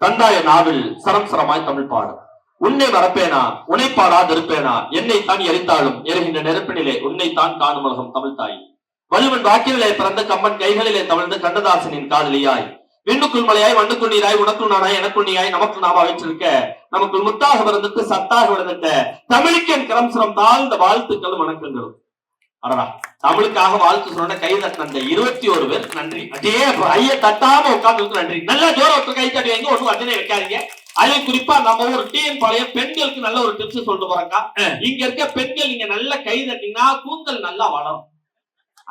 தந்தாய நாவில் சரம் சரமாய் தமிழ் பாடும் உன்னை மறப்பேனா? உன்னை பாடாதிருப்பேனா என்னை தான் எரித்தாலும் எரிகின்ற நெருப்பினிலே உன்னை தான் காணும் உலகம் தமிழ் தாய். வலுவன் வாக்கிலே பிறந்த கம்பன் கைகளிலே தவழ்ந்து கண்ணதாசனின் காதலியாய். விண்ணுக்குள் மலையாய் வண்ணுக்கு நீராய் உனக்குள் நானாய் எனக்குள் நீயாய் நமக்கு நாம வைச்சிருக்க நமக்குள் முத்தாக பிறந்துட்டு சத்தாக விழுந்துட்ட தமிழுக்கென் கரம் சிரம் தாழ்ந்த வாழ்த்துக்களும் வணக்கங்களும். அடடா. தமிழுக்காக வாழ்த்து சொன்ன கை தட்டின இருபத்தி ஒரு பேர் நன்றி. அதே ஐய தட்டாம உட்கார்ந்து நன்றி. நல்லா ஜோர ஒருத்தர் கை தட்டி வைங்க ஒண்ணும் வந்தனே வைக்காதீங்க. அது குறிப்பா நம்ம ஒரு டிஎன் பாளைய பெண்களுக்கு நல்ல ஒரு டிப்ஸ் சொல்லிட்டு போறேங்க இங்க இருக்க பெண்கள் நீங்க நல்ல கை தட்டினா கூந்தல் நல்லா வளரும்.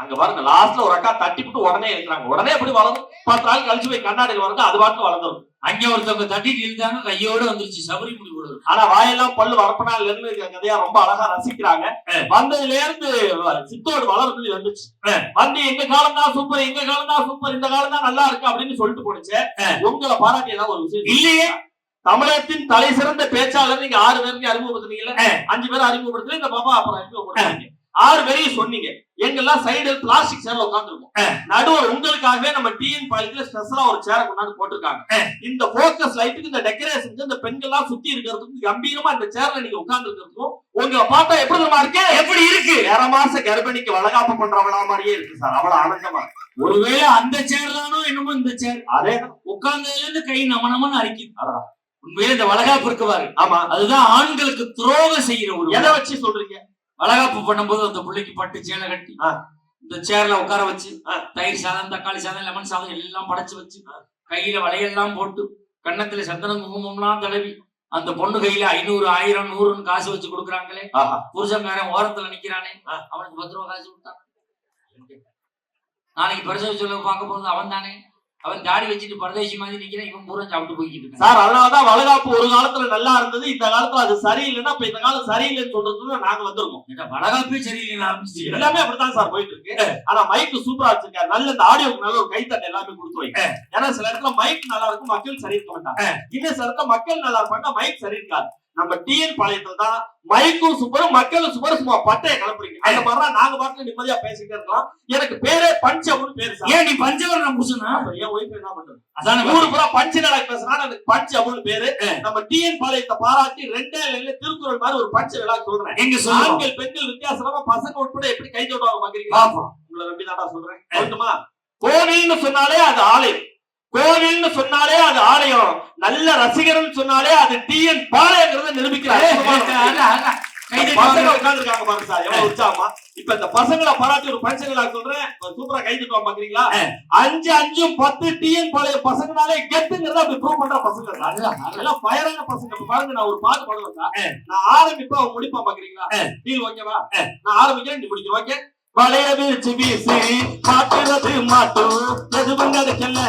அங்க பாருங்க லாஸ்ட்ல ஒரு அக்கா தட்டிவிட்டு உடனே இருக்கிறாங்க. உடனே எப்படி வளரும்? பத்து நாள் கழிச்சு போய் கண்ணாடியில் வருங்க அது பாட்டு வளர்ந்துரும். அங்க ஒருத்தவங்க தட்டிட்டு இருந்தாங்க கையோட வந்துருச்சு சபரி முடி கூட ஆனா வாயெல்லாம் பல்லு வரப்பனால இருந்து கதையா ரொம்ப அழகா ரசிக்கிறாங்க. வந்ததுல இருந்து சித்தோடு வளர்ந்து வந்துச்சு வந்து எங்க காலம் தான் சூப்பர் எங்க காலம் தான் சூப்பர் இந்த காலம் தான் நல்லா இருக்கு அப்படின்னு சொல்லிட்டு போனுச்சு உங்களை பாராட்டி ஏதாவது ஒரு விஷயம் இல்லையே. தமிழகத்தின் தலை சிறந்த பேச்சாளர் நீங்க ஆறு பேருக்கு அறிமுகப்படுத்துனீங்கல்ல? அஞ்சு பேர் அறிமுகப்படுத்துறீங்க இந்த பாப்பா அப்புறம் அறிமுகப்படுத்துறீங்க ஆறு பேரையும் சொன்னீங்க. எங்கெல்லாம் சைடு பிளாஸ்டிக் சேர்ல உட்காந்துருக்கோம் நடுவர் உங்களுக்காகவே நம்ம டிஎன் பாலிட்டில ஸ்பெஷலா ஒரு சேரை கொண்டாந்து போட்டிருக்காங்க. இந்த போக்கஸ் லைட்டுக்கு இந்த டெக்கரேஷனுக்கு இந்த பெண்கள்லாம் சுத்தி இருக்கிறதுக்கும் கம்பீரமா இந்த சேர்ல நீங்க உட்கார்ந்து இருக்கிறதுக்கும் உங்களை பார்த்தா எப்படி தெரியுமா இருக்கு? எப்படி இருக்கு? ஏற மாச கர்ப்பிணிக்கு வளகாப்பு பண்றவளா மாதிரியே இருக்கு சார். அவ்வளவு ஆனந்தமா. ஒருவேளை அந்த சேர் தானோ என்னமோ இந்த சேர் அதே உட்கார்ந்ததுல இருந்து கை நம நமன்னு அரிக்குது. உண்மையிலே இந்த வளகாப்பு இருக்கு பாரு ஆமா. அதுதான் ஆண்களுக்கு துரோகம் செய்யற ஒரு எதை வச்சு சொல்றீங்க? வளகாப்பு பண்ணும்போது அந்த பிள்ளைக்கு பட்டு சேலை கட்டி. இந்த சேர்ல உட்கார வச்சு. தயிர் சாதம் தக்காளி சாதம் லெமன் சாதம் எல்லாம் படைச்சு வச்சு கையில வளையெல்லாம் போட்டு கன்னத்துல சந்தனம் குங்குமம்லாம் தடவி அந்த பொண்ணு கையில ஐநூறு ஆயிரம் நூறுன்னு காசு வச்சு கொடுக்குறாங்களே. புருஷன்காரன் ஓரத்துல நிக்கிறானே. அவனுக்கு பத்து ரூபா காசு கொடுத்தான் நாளைக்கு பிரசவ செலவு பார்க்க போறது அவன் தானே அவன் தாடி வச்சுட்டு பரதேசி மாதிரி நிக்கிறான் இவன் பூரா சாப்பிட்டு போய்கிட்டு சார் அதனாலதான் வளகாப்பு ஒரு காலத்துல நல்லா இருந்தது இந்த காலத்துல அது சரியில்லைன்னா இப்ப இந்த காலம் சரியில்லைன்னு சொல்றதுக்கு நாங்க வந்திருக்கோம். வளகாப்பே சரியில்லை ஆரம்பிச்சு எல்லாமே அப்படித்தான் சார் போயிட்டு இருக்கு ஆனா மைக் சூப்பரா வச்சிருக்காரு. நல்ல இந்த ஆடியோக்கு நல்ல ஒரு கைத்தட்டை எல்லாமே கொடுத்து வைங்க. ஏன்னா சில இடத்துல மைக் நல்லா இருக்கும் மக்கள் சரி இருக்க மாட்டாங்க இன்னும் சில இடத்துல மக்கள் நல்லா இருப்பாங்க மைக் சரி இருக்காது நம்ம டிஎன் பாளையத்துல தான் மைக்கும் சூப்பரும் மக்களும் சூப்பர் சும்மா பட்டைய கலப்புறீங்க அந்த மாதிரிலாம் நாங்க பாட்டுல நிம்மதியா பேசிக்கிட்டே இருக்கலாம். எனக்கு பேரே பஞ்சம்னு பேரு ஏன் நீ பஞ்சவரணம் பூசணா அப்ப என் ஒய்ஃப் என்ன பண்றது? அதான ஊரு பூரா பஞ்சு நாளைக்கு பேசுறாங்க எனக்கு பஞ்சு அப்படின்னு பேரு நம்ம டிஎன் பாளையத்தை பாராட்டி ரெண்டே லைன்ல திருக்குறள் மாதிரி ஒரு பஞ்சு விழா சொல்றேன். எங்க ஆண்கள் பெண்கள் வித்தியாசமா பசங்க உட்பட எப்படி கை பாக்குறீங்களா பாப்போம் உங்களை நம்பி சொல்றேன். கோவில்னு சொன்னாலே அது ஆலயம். கோவில்னு சொன்னாலே அது ஆலயம். நல்ல ரசிகர்னு சொன்னாலே அது டிஎன் பாளையங்கிறத நிரூபிக்கிறார். பசங்க உட்கார்ந்துருக்காங்க பாருங்க சார். எவ்வளவு உற்சாகமா. இப்ப இந்த பசங்களை பாராட்டி ஒரு பஞ்சங்களா சொல்றேன். சூப்பரா கை தட்டுவாங்க பாக்குறீங்களா? அஞ்சு அஞ்சும் பத்து டிஎன் பாளைய பசங்கனாலே கெத்துங்கிறத அப்படி ப்ரூவ் பண்ற பசங்க சார். எல்லாம் ஃபயரான பசங்க. இப்ப பாருங்க நான் ஒரு பாட்டு பாடுவேன் நான் ஆரம்பிப்பா அவன் முடிப்பான் பாக்குறீங்களா? டீல் ஓகேவா நான் ஆரம்பிக்கிறேன் நீ முடிக்க ஓகே பழைய வீச்சு வீசி மாட்டுறது மாட்டும் எது பண்ணது செல்லா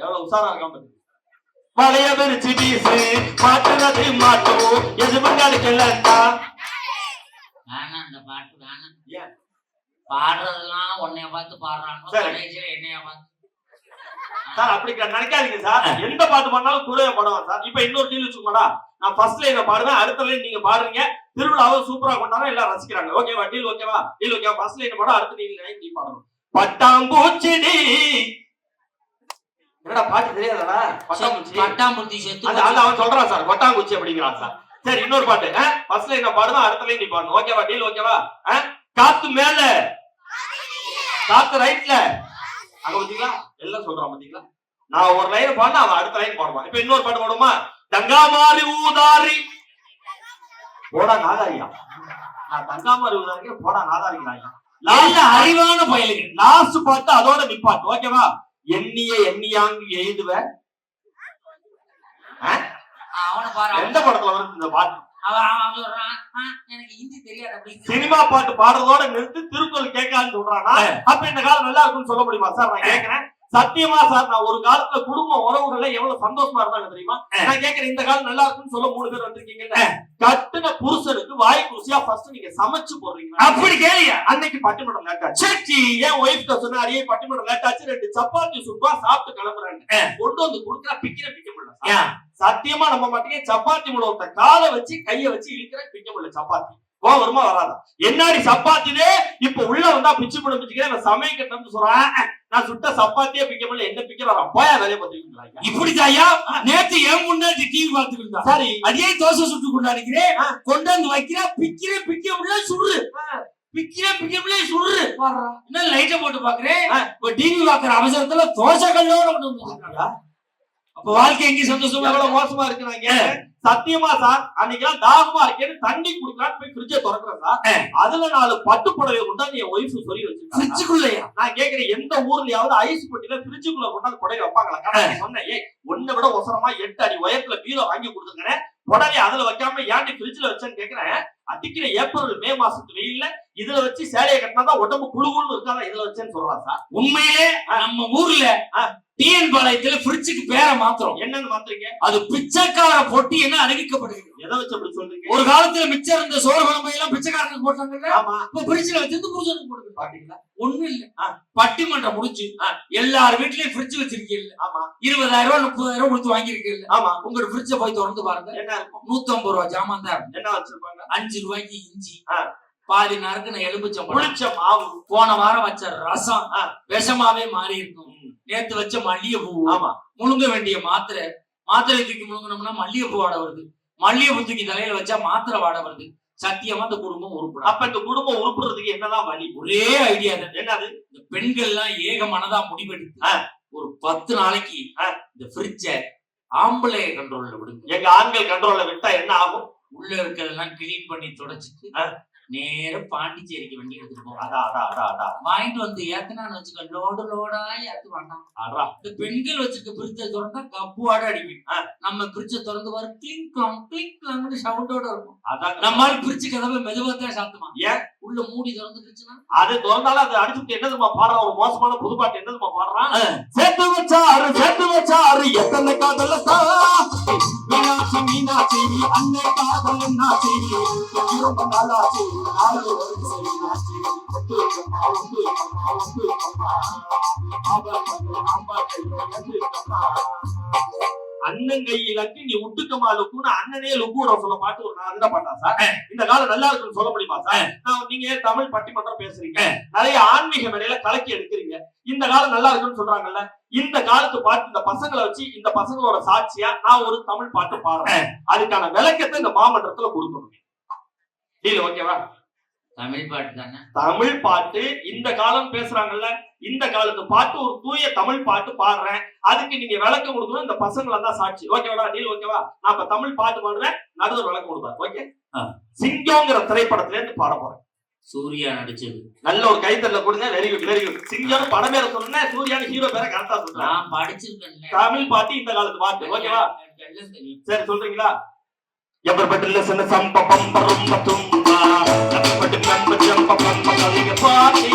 எவ்வளவு உஷாரா இருக்கான் பாரு. பழைய விரிச்சு வீசு மாட்டுறது மாட்டும் எது பண்ணது செல்லா வேணாம் இந்த பாட்டு வேணாம் ஏன்? பாடுறதெல்லாம் உன்னைய பார்த்து பாடுறாங்க சரி. கடைசியில என்னைய பார்த்து. சார் அப்படி க- நினைக்காதீங்க சார். எந்த பாட்டு பண்ணாலும் கூடவே பாடுவேன் சார். இப்ப இன்னொரு டீல் வச்சுக்கோடா நான் ஃபர்ஸ்ட் லைன் பாடுவேன் அடுத்த லைன் நீங்க பாடுறீங்க. திருவிழாவை சூப்பரா கொண்டாட எல்லாம் ரசிக்கிறாங்க. ஓகேவா டீல் ஓகேவா டீல் ஓகேவா ஃபர்ஸ்ட் லைன் பாட அடுத்த டீல் லைன் நீ பாடணும். பட்டாம்பூச்சிடி என்னடா பாட்டு தெரியாதடா? பட்டாம்பூச்சி. பட்டாம்பூர்த்தி செத்து அந்த அவன் சொல்றான் சார் கொட்டாங்குச்சி அப்படிங்கிறான் சார். சரி இன்னொரு பாட்டு. ஃபர்ஸ்ட் லைன் நான் பாடுவேன் அடுத்த லைன் நீ பாடணும். ஓகேவா டீல் ஓகேவா? காத்து மேல. காத்து ரைட்ல அங்க பாத்தீங்களா? எல்லாம் சொல்றான் பாத்தீங்களா? நான் ஒரு லைன் பாடினா அவன் அடுத்த லைன் பாடுவான். இப்ப இன்னொரு பாட்டு பாடுமா தங்காமாரி ஊதாரி போடா நாதாரியா. நான் தங்காமாரி ஊதாரி போடா நாதாரிங்கிறாயா நல்ல அறிவான பயலுங்க. லாஸ்ட் பாட்டு அதோட நிப்பாட்டு. ஓகேவா எண்ணிய எண்ணியாங்கு எழுதுவ. எந்த படத்துல வருது இந்த பாட்டு? அவன் அவன் சொல்றான் "ஆ, எனக்கு ஹிந்தி தெரியாது அப்படின்னு சினிமா பாட்டு பாடுறதோட நிறுத்தி திருக்குறள் கேட்கான்னு சொல்றானா? அப்ப இந்த காலம் நல்லா இருக்கும்னு சொல்ல முடியுமா? சார் நான் கேக்குறேன். சத்தியமா சார் நான் ஒரு காலத்துல குடும்ப உறவுகள்ல எவ்வளவு சந்தோஷமா இருந்தாங்க தெரியுமா? நான் கேக்குறேன் இந்த காலம் நல்லா இருக்கும்னு சொல்ல மூணு பேர் வந்திருக்கீங்கல்ல கட்டுன புருஷனுக்கு வாய் குருசியா ஃபர்ஸ்ட் நீங்க சமைச்சு போடுறீங்க அப்படி கேளியா அன்னைக்கு பட்டிமன்றம் லேட் ஆச்சு. என் ஒய்ஃப் சொன்னா அடியே பட்டிமன்றம் லேட் ஆச்சு. ரெண்டு சப்பாத்தி சுப்பா சாப்பிட்டு கிளம்புறாங்க. கொண்டு வந்து குடுக்குறா பிக்கிற பிக்க முடியல? சத்தியமா நம்ம மாட்டீங்க சப்பாத்தி முழுவத்த காலை வச்சு கைய வச்சு இழுக்கிற பிக்க முடியல சப்பாத்தி. கோவம் வருமா வராதா? என்னாடி சப்பாத்தினே? இப்ப உள்ள வந்தா பிச்சு போட பிச்சுக்கிறேன் சமயம் கட்டணும்னு சொல்றான். நான் சுட்ட சப்பாத்தியே பிக்க முடியல. என்ன பிக்கிறாராம் போயா வேலையை பார்த்துக்கிட்டு இப்படிதாயா நேத்து ஏன் முன்னாடி டிவி பார்த்துக்கிட்டு சரி. அடியே தோசை சுட்டு கொண்டாடிக்கிறேன் கொண்டாந்து வைக்கிற. பிக்கிற பிக்க முடியல சுடுறு. பிக்கிற பிக்க முடியல சுடுறு. என்ன லைட்ட போட்டு பாக்குறேன் இப்ப டிவி பாக்குற அவசரத்துல தோசை கல்லோட கொண்டு. அப்ப வாழ்க்கை எங்க சந்தோஷமா எவ்வளவு மோசமா இருக்கிறாங்க? சத்தியமா சார்? அன்னைக்கெல்லாம் தாகமா இருக்கேன்னு தண்ணி குடிக்கலான்னு போய் ஃப்ரிட்ஜை திறக்கிறேன் சார். அதுல நாலு பட்டு புடவை கொண்டாந்து என் ஒய்ஃப் சொல்லி ஃப்ரிட்ஜுக்குள்ளயா நான் கேக்குறேன் எந்த ஊர்லயாவது ஐஸ் பெட்டில ஃப்ரிட்ஜுக்குள்ள கொண்டாந்து புடவை வைப்பாங்களா? சொன்னேன். ஏய் ஒன்னை விட ஒசரமா எட்டு அடி உயரத்துல பீரோ வாங்கி கொடுத்துருக்கேன். உடனே அதுல வைக்காம ஏன்டி ஃப்ரிட்ஜ்ல வச்சேன்னு கேக்குறேன். அடிக்கிற ஏப்ரல் மே மாசத்து வெயில்ல இதுல வச்சு சேலையை கட்டினாதான் உடம்பு குழு குழுன்னு இருக்காதா? இதுல வச்சேன்னு சொல்றான் சார். உண்மையிலே நம்ம ஊர்ல டிஎன் பாளையத்துல ஃப்ரிட்ஜுக்கு பேரை மாத்திரம் என்னன்னு மாத்துறீங்க? அது பிச்சைக்கார பொட்டி என்ன அறிவிக்கப்படுகிறது. எதை வச்சு அப்படி சொல்றீங்க? ஒரு காலத்துல மிச்சம் இருந்த சோறு குழம்பு எல்லாம் பிச்சைக்காரனுக்கு போட்டாங்கல்ல? ஆமா. இப்ப ஃப்ரிட்ஜ்ல வச்சிருந்து புருஷனுக்கு போடுது. பாத்தீங்களா? ஒண்ணு இல்ல. பட்டிமன்றம் முடிச்சு எல்லார் வீட்லயும் ஃப்ரிட்ஜ் வச்சிருக்கீங்க ஆமா. இருபதாயிரம் ரூபாய் முப்பதாயிரம் ரூபாய் கொடுத்து வாங்கிருக்கீங்க ஆமா. உங்களோட ஃப்ரிட்ஜ போய் திறந்து பாருங்க. என்ன நூத்தி ஐம்பது ரூபாய் ஜாமான் தான். என்ன வச்சிருப்பாங்க? அஞ்சு ரூபாய்க்கு இஞ்சி. பாதி நறுக்குன எலும்புச்சம்பழம் புளிச்ச மாவு. போன வாரம் வச்ச ரசம். விஷமாவே மாறி இருக்கும் நேத்து வச்ச மல்லிகை பூ ஆமா. முழுங்க வேண்டிய மாத்திரை. மாத்திரை தூக்கி முழுங்கினோம்னா மல்லிகை பூ வாட வருது. மல்லிகை பூ தூக்கி தலையில வச்சா மாத்திரை வாட வருது. சத்தியமா இந்த குடும்பம் உருப்படும். அப்ப இந்த குடும்பம் உருப்புறதுக்கு என்னதான் வழி? ஒரே ஐடியா என்னது? இந்த பெண்கள் எல்லாம் ஏக மனதா முடிவெடுத்து. ஒரு பத்து நாளைக்கு. இந்த ஃப்ரிட்ஜ ஆம்பளை கண்ட்ரோல்ல விடுங்க. எங்க ஆண்கள் கண்ட்ரோல்ல விட்டா என்ன ஆகும்? உள்ள இருக்கிறதெல்லாம் கிளீன் பண்ணி தொடச்சிட்டு. நேர பாண்டிச்சேரிக்கு வண்டி எடுத்துட்டு வாங்கிட்டு வந்து ஏத்தனான்னு வச்சுக்க லோடு லோடா ஏத்து வேண்டாம் பெண்கள் வச்சிருக்க பிரிட்ஜ திறந்தா கப்புவாட அடிக்கும். நம்ம பிரிட்ஜ திறந்து வர கிளிங் கிளாங் கிளிங் கிளாங்னு சவுண்டோட இருக்கும் அதான் நம்மால பிரிட்ஜ் கதவை மெதுவா தான் சாத்துமா ஏன்? உள்ள மூடி திறந்துருச்சுன்னா அது திறந்தாலும் அது அடிச்சுட்டு என்னதுமா பாடுறான்? ஒரு மோசமான புதுப்பாட்டு என்னதுமா பாடுறான்? சேர்த்து வச்சாரு சேர்த்து வச்சாரு. எத்தனை காதல மீனாட்சி மீனாட்சி அன்னை காதல் என்னாச்சு? ரொம்ப நாளாச்சு நாலு வருஷம் மீனாட்சி பண்ணு, ஆபா கையில. அண்ணன் கையிலக்கு நீ உட்டுக்கமா லுக்குன்னு அண்ணனே லுக்கூட சொல்ல பாட்டு ஒரு நான் அந்த பாட்டா சார்? இந்த காலம் நல்லா இருக்குன்னு சொல்ல முடியுமா சார்? நான் நீங்க தமிழ் பட்டிமன்றம் பேசுறீங்க? நிறைய ஆன்மீக மேடையில கலக்கி எடுக்கிறீங்க. இந்த காலம் நல்லா இருக்குன்னு சொல்றாங்கல்ல? இந்த காலத்து பாட்டு இந்த பசங்களை வச்சு இந்த பசங்களோட சாட்சியா நான் ஒரு தமிழ் பாட்டு பாடுறேன். அதுக்கான விளக்கத்தை இந்த மாமன்றத்துல கொடுக்கணும். டீல் ஓகேவா? தமிழ் பாட்டு தானே? தமிழ் பாட்டு இந்த காலம் பேசுறாங்கல்ல இந்த காலத்து பாட்டு ஒரு தூய தமிழ் பாட்டு பாடுறேன். அதுக்கு நீங்க விளக்கம் கொடுக்கணும் இந்த பசங்களை தான் சாட்சி. ஓகேவா டீல் ஓகேவா நான் இப்ப தமிழ் பாட்டு பாடுறேன் நடுவர் விளக்கம் கொடுப்பாரு ஓகே ஆ. சிங்கம்ங்கிற திரைப்படத்துல இருந்து பாட போறேன். சூர்யா நடிச்சது. நல்ல ஒரு கைத்தல்ல கொடுங்க வெரி குட் வெரி குட் சிங்கம் படம் பேர சொன்னேன் சூர்யான்னு ஹீரோ பேரை கரெக்டா சொல்றேன் நான் படிச்சிருக்கேன்ல. தமிழ் பாட்டு இந்த காலத்து பாட்டு ஓகேவா சரி சொல்றீங்களா? ఎవరిబట్టి సన్న సంప పంప రొంప తుంబ ఎవరిబట్టి మెంప జంప పంప కలిగ party